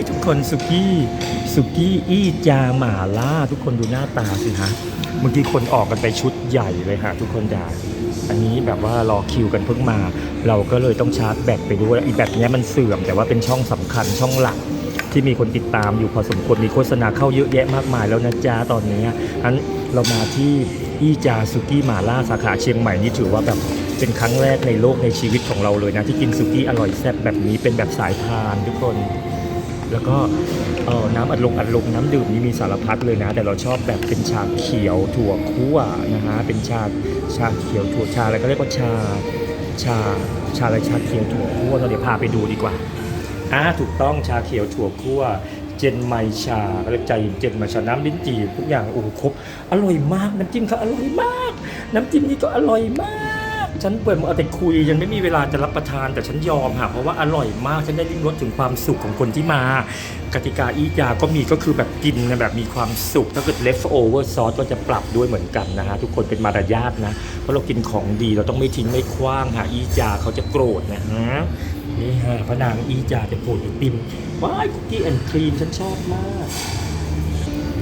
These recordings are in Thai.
ยทุกคนสุกี้สุกี้อี้จาหมาล่า ทุกคนดูหน้าตาสิฮะเมื่อกี้คนออกกันไปชุดใหญ่เลยฮะทุกคนจ๋าอันนี้แบบว่ารอคิวกันเพิ่งมา เราก็เลยต้องชาร์จแบตไปด้วยอีแบตเนี้ยมันเสื่อมแต่ว่าเป็นช่องสำคัญช่องหลักที่มีคนติดตามอยู่พอสมควรมีโฆษณาเข้าเยอะแยะมากมายแล้วนะจ๊ะตอนนี้อันเรามาที่อี้จาสุกี้หมาล่าสาขาเชียงใหม่นี่ถือว่าแบบเป็นครั้งแรกในโลกในชีวิตของเราเลยนะ ที่กินสุกี้อร่อยแซ่บแบบนี้เป็นแบบสายพานทุกคน แล้วก็เออน้ำอัดลมอัดลมน้ำดื่มนี่มีสารพัดเลยนะ แต่เราชอบแบบเป็นชาเขียวถั่วคั่วนะฮะเป็นชาชาเขียวถั่วชาอะไรก็เรียกว่าชาชาชาอะไรชาเขียวถั่วคั่วเราเดี๋ยวพาไปดูดีกว่าอ่าถูกต้องชาเขียวถั่วคั่วเจนไมชาเรียกใจเจนไมชา น้ำลิ้นจี่ทุกอย่างโอ้โหครบ อร่อยมาก น้ำจิ้มเขาอร่อยมาก น้ำจิ้มนี่ก็อร่อยมาก ฉันเปิดมาเอาแต่คุยยังไม่มีเวลาจะรับประทานแต่ฉันยอมค่ะเพราะว่าอร่อยมากฉันได้ลิ้มรสถึงความสุขของคนที่มากติกาอีกาก็มีก็คือแบบกินนแบบมีความสุข ถ้าเกิด left over sauce ก็จะปรับด้วยเหมือนกันนะฮะทุกคนเป็นมารยาทนะเพราะเรากินของดีเราต้องไม่ทิ้งไม่คว้างค่ะอีจาเขาจะโกรธนะฮะนี่ฮะพระนางอีจาจะโปรดไอติมว้ายคุกกี้แอนด์ครีมฉันชอบมาก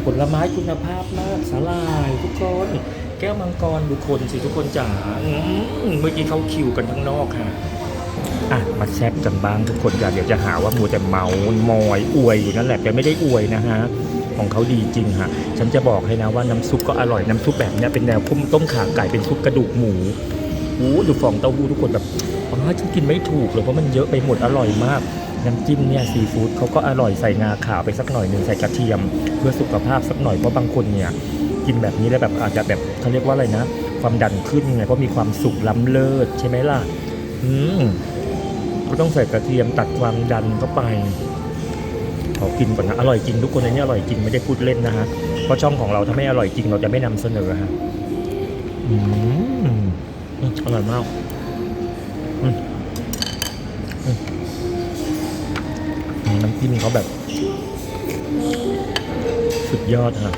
ผลไม้คุณภาพมากสาลายทุกคน แก้วมังกรดูคนสิทุกคนจ๋าเมื่อกี้เขาคิวกันข้างนอกค่ะ อะ มาแซบกันบ้างทุกคนอย่าเดี๋ยวจะหาว่ามัวแต่เมามอยอวยอยู่นั่นแหละแต่ไม่ได้อวยนะฮะของเขาดีจริงฮะ ฉันจะบอกให้นะว่าน้ำซุปก็อร่อยน้ำซุปแบบเนี้ยเป็นแนวพุ่มต้มขาไก่เป็นซุปกระดูกหมูอู้ดูฟองเต้าหู้ทุกคนแบบอ๋อฉันกินไม่ถูกเลยเพราะมันเยอะไปหมดอร่อยมากน้ำจิ้มเนี่ยซีฟู้ดเขาก็อร่อยใส่งาขาวไปสักหน่อยหนึ่งใส่กระเทียม เพื่อสุขภาพสักหน่อยเพราะบางคนเนี่ย กินแบบนี้แล้วแบบอาจจะแบบเขาเรียกว่าอะไรนะ ความดันขึ้นยังไงเพราะมีความสุขล้ำเลิศใช่ไหมล่ะ อืมก็ต้องใส่กระเทียมตัดความดันเข้าไปขอกินก่อนนะอร่อยจริงทุกคนในนี้อร่อยจริงไม่ได้พูดเล่นนะฮะเพราะช่องของเราถ้าไม่อร่อยจริงเราจะไม่นำเสนอฮะอืมอร่อยมากน้ำจิ้มเขาแบบ สุดยอดฮะ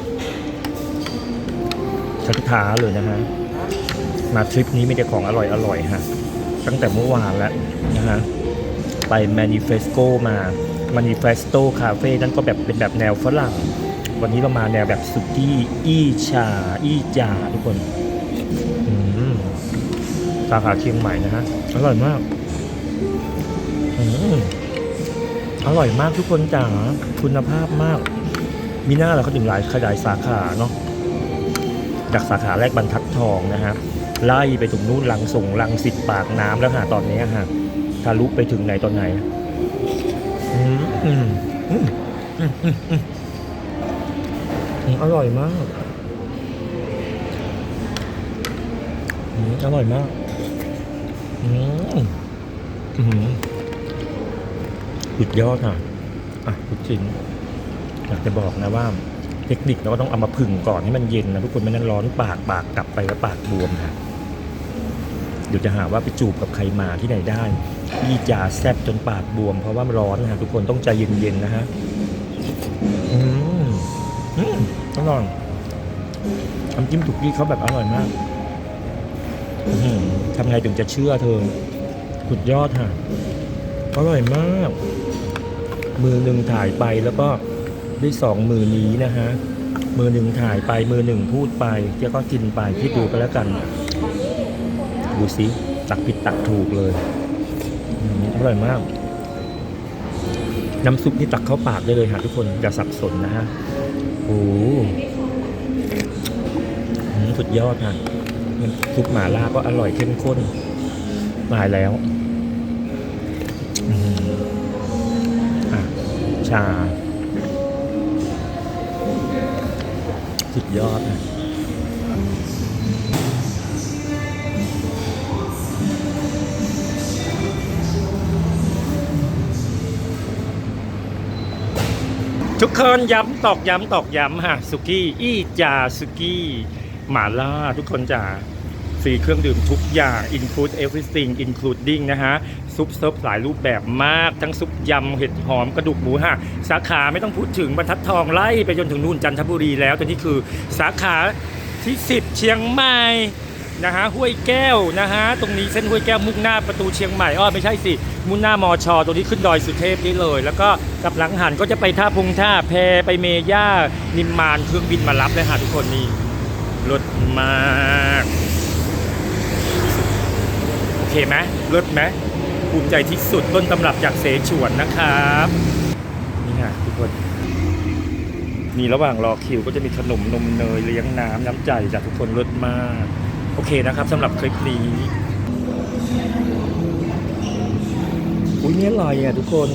ชักท้าเลยนะฮะ มาทริปนี้มีแต่ของอร่อยอร่อยฮะ ตั้งแต่เมื่อวานแล้วนะฮะ ไป Manifesto มา Manifesto Cafe นั่นก็แบบเป็นแบบแนวฝรั่ง วันนี้เรามาแนวแบบสุกี้ อี้ชา อี้จาทุกคนสาขาเชียงใหม่นะฮะ อร่อยมากอืมอร่อยมากทุกคนจ๋า คุณภาพมาก มีหน้าเราเขาถึงหลายขยายสาขาเนาะ จากสาขาแรกบรรทัดทองนะฮะไล่ไปถึงนู่นลังส่งลังสิตปากน้ำแล้วฮะตอนนี้ฮะทะลุไปถึงไหนตอนไหนอืมอืมอืมอืมอืมอืมอืมอร่อยมากอืมอร่อยมากอืมอืมสุดยอดอะ อะทุกชิ้นอยากจะบอกนะว่า เทคนิคเราก็ต้องเอามาผึ่งก่อนให้มันเย็นนะทุกคนไม่นั้นร้อนปากปากกลับไปแล้วปากบวมนะเดี๋ยวจะหาว่าไปจูบกับใครมาที่ไหนได้ยี่จ่าแซบจนปากบวม เพราะว่าร้อนนะทุกคนต้องใจเย็นๆนะฮะอืมอืมอร่อยน้ำจิ้มถูกยี่เขาแบบอร่อยมากทำไงถึงจะเชื่อเธอสุดยอดค่ะอร่อยมาก มือหนึ่งถ่ายไปแล้วก็ ด้วยสองมือนี้นะฮะมือหนึ่งถ่ายไปมือหนึ่งพูดไปแล้วก็กินไปคิดดูไปแล้วกัน ดูสิตักผิดตักถูกเลยอร่อยมาก น้ำซุปนี่ตักเข้าปากได้เลยฮะทุกคนอย่าสับสนนะฮะโอ้โหอืมสุดยอดฮะน้ำซุปหม่าล่าก็อร่อยเข้มข้นตายแล้วอะชา ยอดนะทุกคนย้ำตอกย้ำตอกย้ำฮะสุกี้ อี้จาสุกี้หมาล่าทุกคนจ๋า ฟรีเครื่องดื่มทุกอย่าง include everything including นะฮะ ซุปเซิร์ฟหลายรูปแบบมาก ทั้งซุปยำเห็ดหอมกระดูกหมูฮะสาขาไม่ต้องพูดถึงบรรทัดทองไล่ไปจนถึงนู่นจันทบุรีแล้วแต่นี่คือสาขาที่ 10 เชียงใหม่นะฮะห้วยแก้วนะฮะตรงนี้เส้นห้วยแก้วมุ่งหน้าประตูเชียงใหม่อ้อไม่ใช่สิมุ่งหน้ามอชอตรงนี้ขึ้นดอยสุเทพนี่เลย แล้วก็กลับหลังหันก็จะไปท่าพงท่าแพไปเมย่านิมมานเครื่องบินมารับเลยค่ะทุกคนนี่รถมาก เคไหมรถไหมภูมิใจที่สุดต้นตำรับจากเสฉวนนะครับ นี่ค่ะทุกคน มีระหว่างรอคิวก็จะมีขนมนมเนยเลี้ยงน้ำน้ำใจจากทุกคนรสมาก โอเคนะครับสำหรับคลิปนี้อุ้ยนี่อะไรอะทุกคน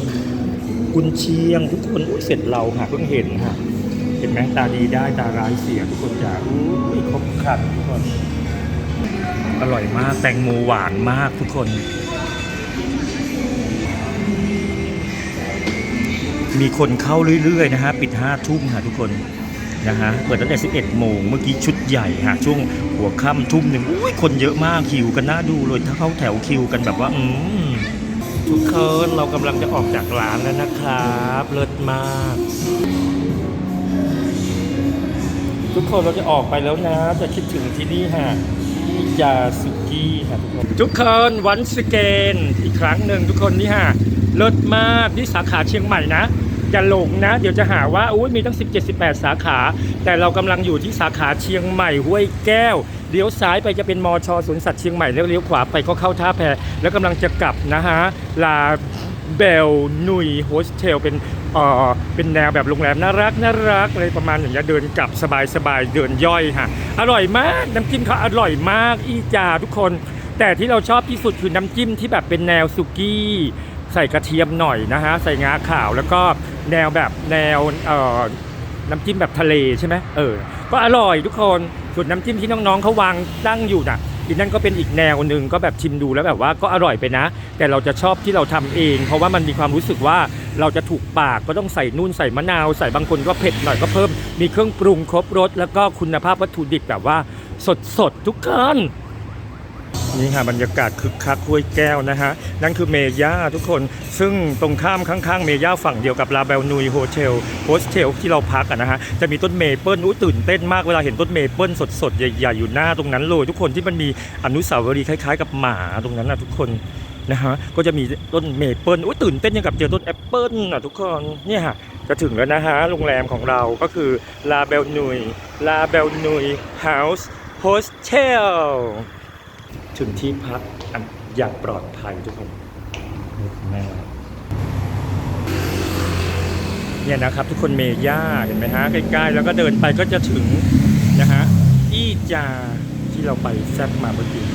กุนเชียงทุกคนอุ้ยเสร็จเราค่ะเพิ่งเห็นค่ะเห็นไหมตาดีได้ตาร้ายเสียทุกคนจ๋าอุ้ยครบครันทุกคน อร่อยมาก แตงโมหวานมากทุกคน มีคนเข้าเรื่อย ๆ นะฮะ ปิด5ทุ่มค่ะทุกคนนะฮะ เปิดตั้งแต่ 11 โมง เมื่อกี้ชุดใหญ่ฮะ ช่วงหัวค่ำทุ่มหนึ่งอุ้ยคนเยอะมากคิวกันน่าดูเลยถ้าเข้าแถวคิวกันแบบว่า อืมทุกคนเรากำลังจะออกจากร้านแล้วนะครับ เลิศมาก ทุกคนเราจะออกไปแล้วนะ จะคิดถึงที่นี่ฮะ ที่ยาสุกี้ค่ะทุกคนทุกคนวันสเกนอีกครั้งหนึ่งทุกคนนี่ฮะเลิศมากนี่สาขาเชียงใหม่นะอย่าหลงนะ เดี๋ยวจะหาว่าอุ้ยมีตั้ง 17 18 สาขา แต่เรากำลังอยู่ที่สาขาเชียงใหม่ห้วยแก้วเลี้ยวซ้ายไปจะเป็นมอชอสวนสัตว์เชียงใหม่แล้วเลี้ยวขวาไปก็เข้าท่าแพแล้วกำลังจะกลับนะฮะลาเบลนุยโฮสเทลเป็น เอ่อเป็นแนวแบบโรงแรมน่ารักน่ารักอะไรประมาณอย่างเงี้ยเดินกลับสบายสบายเดินย่อยค่ะอร่อยมากน้ำจิ้มเขาอร่อยมากอีจาทุกคน แต่ที่เราชอบที่สุดคือน้ำจิ้มที่แบบเป็นแนวสุกี้ใส่กระเทียมหน่อยนะฮะใส่งาขาวแล้วก็แนวแบบแนวเอ่อน้ำจิ้มแบบทะเลใช่ไหมเออ ก็อร่อยทุกคนส่วนน้ำจิ้มที่น้องๆเขาวางตั้งอยู่น่ะ อีนั่นก็เป็นอีกแนวหนึ่งก็แบบชิมดูแล้วแบบว่าก็อร่อยไปนะ แต่เราจะชอบที่เราทำเอง เพราะว่ามันมีความรู้สึกว่าเราจะถูกปากก็ต้องใส่นู่นใส่มะนาว ใส่บางคนก็เผ็ดหน่อยก็เพิ่มมีเครื่องปรุงครบรสแล้วก็คุณภาพวัตถุดิบแบบว่าสดสดทุกคน นี่ค่ะบรรยากาศคึกคักห้วยแก้วนะฮะ นั่นคือเมย่าทุกคนซึ่งตรงข้ามข้างๆ เมย่าฝั่งเดียวกับลาเบลนุยโฮเทลโฮสเทลที่เราพักอะนะฮะ จะมีต้นเมเปิลอุ้ตื่นเต้นมากเวลาเห็นต้นเมเปิลสดๆ ใหญ่ๆ อยู่หน้าตรงนั้นเลย ทุกคนที่มันมีอนุสาวรีย์คล้ายๆ กับหมาตรงนั้นนะทุกคนนะฮะก็จะมีต้นเมเปิลอุ้ตื่นเต้นยังกับเจอต้นแอปเปิลอะทุกคนเนี่ยฮะจะถึงแล้วนะฮะโรงแรมของเราก็คือลาเบลนุยลาเบลนุยเฮาส์โฮสเทล ถึงที่พักอย่างปลอดภัยทุกคนแม่เนี่ยนะครับทุกคนเมย่าเห็นไหมฮะใกล้ๆแล้วก็เดินไปก็จะถึงนะฮะอีจาที่เราไปแซบมาเมื่อกี้